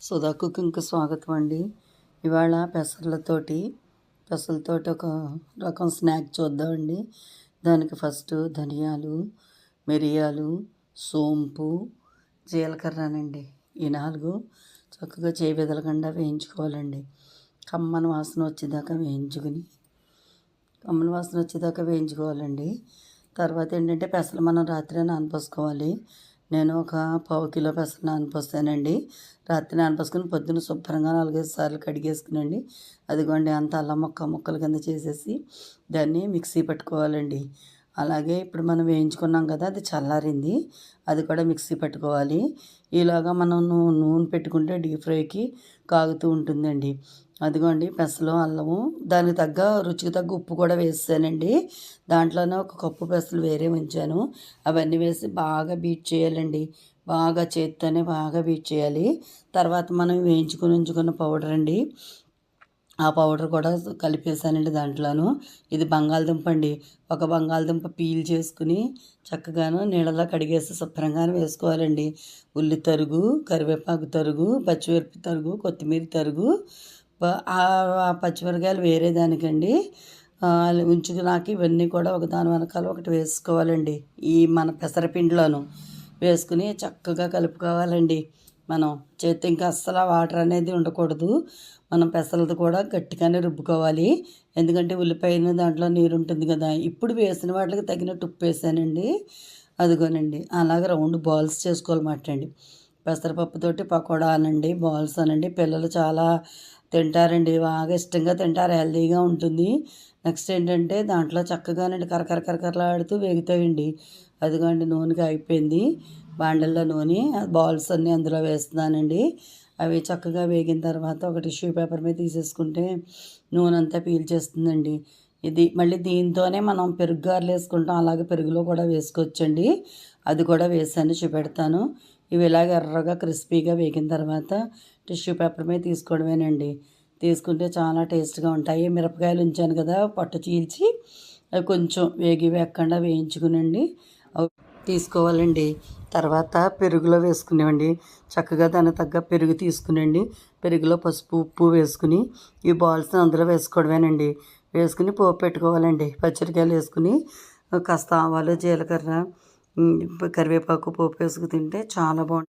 సుధా కుకింగ్కి స్వాగతం అండి. ఇవాళ పెసర్లతోటి పెసలతోటి ఒక రకం స్నాక్ చూద్దామండి దానికి ఫస్ట్ ధనియాలు మిరియాలు సోంపు జీలకర్రనండి. ఈ నాలుగు చక్కగా చేయి వెదలకుండా వేయించుకోవాలండి. కమ్మని వాసన వచ్చేదాకా వేయించుకుని కమ్మని వాసన వచ్చేదాకా వేయించుకోవాలండి. తర్వాత ఏంటంటే పెసలు మనం రాత్రి నానపోసుకోవాలి నేను ఒక పావు కిలో పెసర నానపోస్తానండి రాత్రి నానపోసుకుని పొద్దున్న శుభ్రంగా నాలుగైదు సార్లు కడిగేసుకునండి. అదిగోండి అంత అల్లం మొక్క ముక్కల కింద చేసేసి దాన్ని మిక్సీ పట్టుకోవాలండి. అలాగే ఇప్పుడు మనం వేయించుకున్నాం కదా అది చల్లారింది. అది కూడా మిక్సీ పట్టుకోవాలి. ఇలాగా మనం నూ- నూనె పెట్టుకుంటే డీప్ ఫ్రైకి కాగుతూ ఉంటుందండి. అదిగోండి పెసలు అల్లము దానికి తగ్గ రుచికి తగ్గ ఉప్పు కూడా వేసానండి. దాంట్లోనే ఒక కప్పు పెసలు వేరే ఉంచాను. అవన్నీ వేసి బాగా బీట్ చేయాలండి. బాగా చేత్తోనే బాగా బీట్ చేయాలి. తర్వాత మనం వేయించుకుని ఉంచుకున్న పౌడర్ అండి. ఆ పౌడర్ కూడా కలిపేసానండి దాంట్లోను. ఇది బంగాళదుంప అండి. ఒక బంగాళదుంప పీల్ చేసుకుని చక్కగాను నీళ్ళలో కడిగేసి శుభ్రంగానే వేసుకోవాలండి. ఉల్లి తరుగు కరివేపాకు తరుగు పచ్చిమిరపి తరుగు కొత్తిమీర తరుగు పచ్చిమిరకాయలు వేరే దానికండి. ఆ, ఉంచుకున్నాక ఇవన్నీ కూడా ఒక దాని వెనకాల ఒకటి వేసుకోవాలండి. ఈ మన పెసరపిండిలోను వేసుకుని చక్కగా కలుపుకోవాలండి. మనం చేతి ఇంకా అస్సలు వాటర్ అనేది ఉండకూడదు. మనం పెసలది కూడా గట్టిగానే రుబ్బుకోవాలి. ఎందుకంటే ఉల్లిపాయను దాంట్లో నీరు ఉంటుంది కదా. ఇప్పుడు వేసిన వాటికి తగినట్టు ఉప్పు వేసానండి. అదిగోనండి. అలాగే రౌండ్ బాల్స్ చేసుకోవాలన్నమాట అండి పెసరపప్పుతోటి పకోడా అనండి బాల్స్ అనండి. పిల్లలు చాలా తింటారండి. బాగా ఇష్టంగా తింటారు. హెల్తీగా ఉంటుంది. నెక్స్ట్ ఏంటంటే దాంట్లో చక్కగానండి కరకర కరకరలాడుతూ వేగుతాయండి. అదిగోండి నూనెకి అయిపోయింది. బాండల్లో నూనె బాల్స్ అన్నీ అందులో వేస్తున్నానండి. అవి చక్కగా వేగిన తర్వాత ఒక టిష్యూ పేపర్ మీద తీసేసుకుంటే నూనె అంతా పీల్చేస్తుందండి. ఇది మళ్ళీ దీంతోనే మనం పెరుగు గారెలు వేసుకుంటాం. అలాగే పెరుగులో కూడా వేసుకోవచ్చండి. అది కూడా వేసాను చూపెడతాను. ఇవి ఇలాగ ఎర్రగా క్రిస్పీగా వేగిన తర్వాత టిష్యూ పేపర్ మీద తీసుకోవడమేనండి. తీసుకుంటే చాలా టేస్ట్గా ఉంటాయి. మిరపకాయలు ఉంచాను కదా పట్టు చీల్చి అవి కొంచెం వేగి వేయకుండా వేయించుకునండి. తీసుకోవాలండి. తర్వాత పెరుగులో వేసుకునేవండి. చక్కగా దానికి తగ్గ పెరుగు తీసుకునండి. పెరుగులో పసుపు ఉప్పు వేసుకుని ఈ బాల్స్ అందులో వేసుకోవడమేనండి. వేసుకుని పోపు పెట్టుకోవాలండి. పచ్చడికాయలు వేసుకుని కాస్త ఆవాలు జీలకర్ర కరివేపాకు పోపు వేసుకు తింటే చాలా బాగుంటుంది.